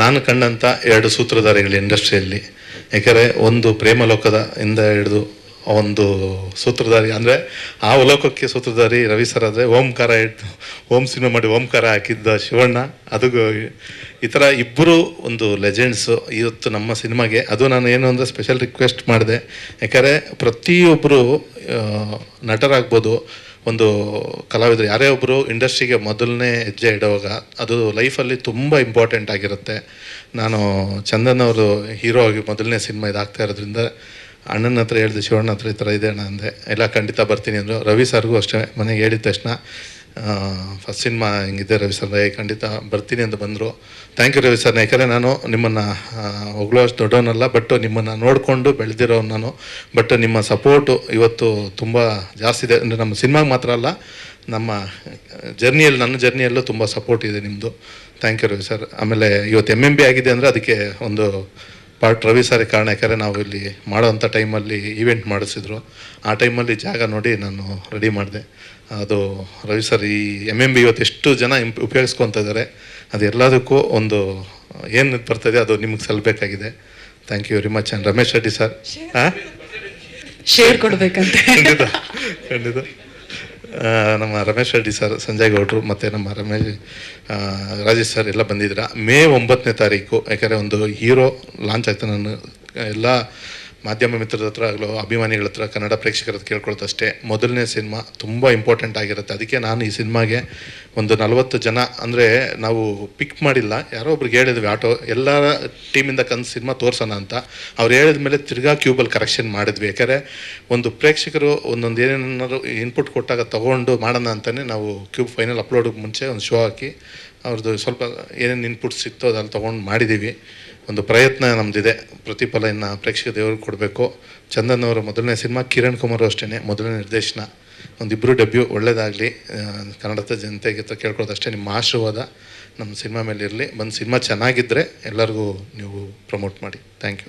ನಾನು ಕಂಡಂಥ ಎರಡು ಸೂತ್ರಧಾರಿಗಳು ಇಂಡಸ್ಟ್ರಿಯಲ್ಲಿ. ಯಾಕಂದರೆ ಒಂದು ಪ್ರೇಮಲೋಕದ ಇಂದ ಹಿಡಿದು ಒಂದು ಸೂತ್ರಧಾರಿ, ಅಂದರೆ ಆ ಲೋಕಕ್ಕೆ ಸೂತ್ರಧಾರಿ ರವಿ ಸರ್ ಆದರೆ ಓಂಕಾರ ಇಟ್ಟು ಓಂ ಸಿನಿಮಾ ಮಾಡಿ ಓಂಕಾರ ಹಾಕಿದ್ದ ಶಿವಣ್ಣ, ಅದು ಈ ಥರ ಇಬ್ಬರು ಒಂದು ಲೆಜೆಂಡ್ಸು. ಇವತ್ತು ನಮ್ಮ ಸಿನಿಮಾಗೆ ಅದು ನಾನು ಏನು ಅಂದರೆ ಸ್ಪೆಷಲ್ ರಿಕ್ವೆಸ್ಟ್ ಮಾಡಿದೆ. ಯಾಕಂದರೆ ಪ್ರತಿಯೊಬ್ಬರು ನಟರಾಗ್ಬೋದು. ಒಂದು ಕಲಾವಿದರು, ಯಾರೇ ಒಬ್ಬರು ಇಂಡಸ್ಟ್ರಿಗೆ ಮೊದಲನೇ ಹೆಜ್ಜೆ ಇಡುವಾಗ ಅದು ಲೈಫಲ್ಲಿ ತುಂಬ ಇಂಪಾರ್ಟೆಂಟ್ ಆಗಿರುತ್ತೆ. ನಾನು ಚಂದನ್ ಅವರು ಹೀರೋ ಆಗಿ ಮೊದಲನೇ ಸಿನಿಮಾ ಇದಾಗ್ತಾ ಇರೋದ್ರಿಂದ ಅಣ್ಣನ ಹತ್ರ ಹೇಳಿದೆ ಶಿವಣ್ಣ ಹತ್ರ ಈ ಥರ ಇದೆ ಅಣ್ಣ ಅಂದೆ, ಎಲ್ಲ ಖಂಡಿತ ಬರ್ತೀನಿ ಅಂದರು. ರವಿ ಸರ್ಗೂ ಅಷ್ಟೇ, ಮನೆಗೆ ಹೇಳಿದ ತಕ್ಷಣ ಫಸ್ಟ್ ಸಿನಿಮಾ ಹಿಂಗಿದೆ? ರವಿ ಸರ್ ಖಂಡಿತ ಬರ್ತೀನಿ ಅಂತ ಬಂದರು. ಥ್ಯಾಂಕ್ ಯು ರವಿ ಸರ್ ಯಾಕಂದರೆ ನಾನು ನಿಮ್ಮನ್ನು ಹೊಗಳೋ ಅಷ್ಟು ದೊಡ್ಡವನಲ್ಲ ಬಟ್ ನಿಮ್ಮನ್ನು ನೋಡಿಕೊಂಡು ಬೆಳೆದಿರೋನು ನಾನು. ಬಟ್ ನಿಮ್ಮ ಸಪೋರ್ಟು ಇವತ್ತು ತುಂಬ ಜಾಸ್ತಿ ಇದೆ. ಅಂದರೆ ನಮ್ಮ ಸಿನಿಮಾಗೆ ಮಾತ್ರ ಅಲ್ಲ, ನಮ್ಮ ಜರ್ನಿಯಲ್ಲಿ ನನ್ನ ಜರ್ನಿಯಲ್ಲೂ ತುಂಬ ಸಪೋರ್ಟ್ ಇದೆ ನಿಮ್ಮದು ಥ್ಯಾಂಕ್ ಯು ರವಿ ಸರ್ ಆಮೇಲೆ ಇವತ್ತು ಎಂ ಎಂ ಬಿ ಆಗಿದೆ ಅಂದರೆ ಅದಕ್ಕೆ ಒಂದು ಪಾರ್ಟ್ ರವಿ ಸರ್ ಕಾರಣ ಯಾಕಂದರೆ ನಾವು ಇಲ್ಲಿ ಮಾಡೋವಂಥ ಟೈಮಲ್ಲಿ ಈವೆಂಟ್ ಮಾಡಿಸಿದ್ರು. ಆ ಟೈಮಲ್ಲಿ ಜಾಗ ನೋಡಿ ನಾನು ರೆಡಿ ಮಾಡಿದೆ. ಅದು ರವಿ ಸರ್ ಈ ಎಂ ಎಂ ಬಿ ಇವತ್ತು ಎಷ್ಟು ಜನ ಇಂಪ್ ಉಪಯೋಗಿಸ್ಕೊತ ಇದ್ದಾರೆ. ಅದು ಎಲ್ಲದಕ್ಕೂ ಒಂದು ಏನು ಬರ್ತದೆ ಅದು ನಿಮಗೆ ಸಲ್ಲಬೇಕಾಗಿದೆ thank you very much and Ramesh Reddy sir ಹಾಂ ಶೇರ್ ಕೊಡಬೇಕಂತ. ಖಂಡಿತ ಖಂಡಿತ. ನಮ್ಮ ರಮೇಶ್ ರೆಡ್ಡಿ ಸರ್, ಸಂಜಯ್ ಗೌಡ್ರು ಮತ್ತು ನಮ್ಮ ರಮೇಶ್ ರಾಜೇಶ್ ಸರ್ ಎಲ್ಲ ಬಂದಿದ್ದೀರಾ ಮೇ ಒಂಬತ್ತನೇ ತಾರೀಕು, ಯಾಕಂದರೆ ಒಂದು ಹೀರೋ ಲಾಂಚ್ ಆಯಿತು. ನಾನು ಎಲ್ಲ ಮಾಧ್ಯಮ ಮಿತ್ರದ ಹತ್ರ ಆಗಲೋ ಅಭಿಮಾನಿಗಳ ಹತ್ರ ಕನ್ನಡ ಪ್ರೇಕ್ಷಕರ ಹತ್ರ ಕೇಳ್ಕೊಳ್ತಷ್ಟೇ ಮೊದಲನೇ ಸಿನಿಮಾ ತುಂಬ ಇಂಪಾರ್ಟೆಂಟ್ ಆಗಿರುತ್ತೆ. ಅದಕ್ಕೆ ನಾನು ಈ ಸಿನಿಮಾಗೆ ಒಂದು ನಲವತ್ತು ಜನ ಅಂದರೆ ನಾವು ಪಿಕ್ ಮಾಡಿಲ್ಲ. ಯಾರೋ ಒಬ್ರಿಗೆ ಹೇಳಿದ್ವಿ, ಆಟೋ, ಎಲ್ಲ ಟೀಮಿಂದ ಕನ್ನ ಸಿನಿಮಾ ತೋರಿಸೋಣ ಅಂತ. ಅವ್ರು ಹೇಳಿದ ಮೇಲೆ ತಿರ್ಗಾ ಕ್ಯೂಬಲ್ಲಿ ಕರೆಕ್ಷನ್ ಮಾಡಿದ್ವಿ. ಯಾಕಂದರೆ ಒಂದು ಪ್ರೇಕ್ಷಕರು ಒಂದೊಂದು ಏನೇನಾದ್ರು ಇನ್ಪುಟ್ ಕೊಟ್ಟಾಗ ತೊಗೊಂಡು ಮಾಡೋಣ ಅಂತಲೇ ನಾವು ಕ್ಯೂಬ್ ಫೈನಲ್ ಅಪ್ಲೋಡಿಗೆ ಮುಂಚೆ ಒಂದು ಶೋ ಹಾಕಿ ಅವ್ರದ್ದು ಸ್ವಲ್ಪ ಏನೇನು ಇನ್ಪುಟ್ಸ್ ಸಿಕ್ತೋ ಅದನ್ನು ತೊಗೊಂಡು ಮಾಡಿದ್ದೀವಿ ಒಂದು ಪ್ರಯತ್ನ ನಮ್ಮದಿದೆ ಪ್ರತಿಫಲ ಇನ್ನು ಪ್ರೇಕ್ಷಕ ದೇವರು ಕೊಡಬೇಕು. ಚಂದನ್ ಅವರ ಮೊದಲನೇ ಸಿನಿಮಾ ಕಿರಣ್ ಕುಮಾರ್ ಅಷ್ಟೇ ಮೊದಲನೇ ನಿರ್ದೇಶನ. ಒಂದಿಬ್ಬರು ಡೆಬ್ಯೂ ಒಳ್ಳೆಯದಾಗಲಿ ಕನ್ನಡದ ಜನತೆಗೆ ಕೇಳ್ಕೊಳ್ಳೋದು ಅಷ್ಟೇ ನಿಮ್ಮ ಆಶೀರ್ವಾದ ನಮ್ಮ ಸಿನಿಮಾ ಮೇಲೆ ಇರಲಿ ಬಂದು ಸಿನಿಮಾ ಚೆನ್ನಾಗಿದ್ದರೆ ಎಲ್ಲರಿಗೂ ನೀವು ಪ್ರಮೋಟ್ ಮಾಡಿ. Thank you